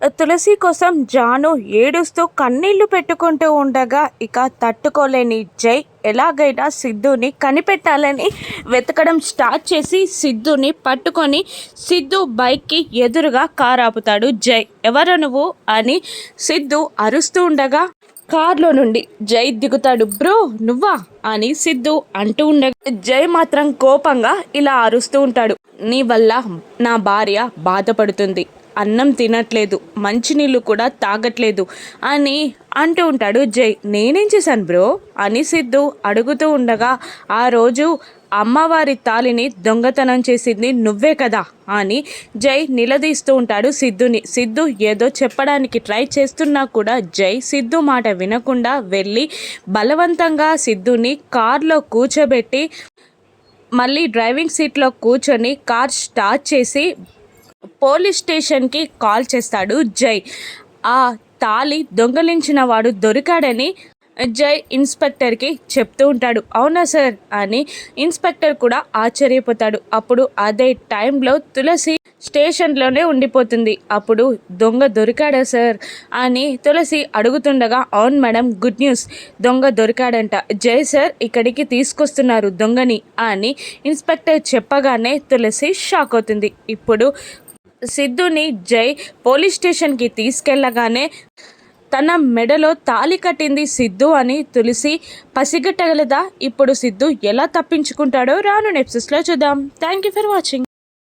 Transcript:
తులసి కోసం జాను ఏడుస్తూ కన్నీళ్ళు పెట్టుకుంటూ ఉండగా ఇక తట్టుకోలేని జై ఎలాగైనా సిద్ధుని కనిపెట్టాలని వెతకడం స్టార్ట్ చేసి సిద్ధుని పట్టుకొని సిద్ధు బైక్కి ఎదురుగా కారు ఆపుతాడు జై. ఎవరు నువ్వు? అని సిద్ధు అరుస్తూ ఉండగా కార్లో నుండి జై దిగుతాడు బ్రో నువ్వా? అని సిద్ధు అంటూ ఉండగా జై మాత్రం కోపంగా ఇలా అరుస్తూ ఉంటాడు. నీ వల్ల నా భార్య బాధపడుతుంది. అన్నం తినట్లేదు. మంచినీళ్ళు కూడా తాగట్లేదు అని అంటూ ఉంటాడు జై. నేనేం చేశాను బ్రో? అని సిద్ధు అడుగుతూ ఉండగా ఆ రోజు అమ్మవారి తాలిని దొంగతనం చేసింది నువ్వే కదా అని జై నిలదీస్తూ ఉంటాడు సిద్ధుని. సిద్ధు ఏదో చెప్పడానికి ట్రై చేస్తున్నా కూడా జై సిద్ధు మాట వినకుండా వెళ్ళి బలవంతంగా సిద్ధుని కార్లో కూర్చోబెట్టి మళ్ళీ డ్రైవింగ్ సీట్లో కూర్చొని కార్ స్టార్ట్ చేసి పోలీస్ స్టేషన్కి కాల్ చేస్తాడు జై. ఆ తాళి దొంగలించిన వాడు దొరికాడని జై ఇన్స్పెక్టర్కి చెప్తూ ఉంటాడు. అవునా సార్? అని ఇన్స్పెక్టర్ కూడా ఆశ్చర్యపోతాడు. అప్పుడు అదే టైంలో తులసి స్టేషన్లోనే ఉండిపోతుంది. అప్పుడు దొంగ దొరికాడా సార్? అని తులసి అడుగుతుండగా అవును మేడం గుడ్ న్యూస్. దొంగ దొరికాడంట. జై సార్ ఇక్కడికి తీసుకొస్తున్నారు దొంగని అని ఇన్స్పెక్టర్ చెప్పగానే తులసి షాక్ అవుతుంది. ఇప్పుడు సిద్ధుని జై పోలీస్ స్టేషన్కి తీసుకెళ్ళగానే తన మెడలో తాలి కట్టింది సిద్ధు అని తులసి పసిగట్టగలదా? ఇప్పుడు సిద్ధు ఎలా తప్పించుకుంటాడో రాను నెప్సెస్లో చూద్దాం. Thank you for watching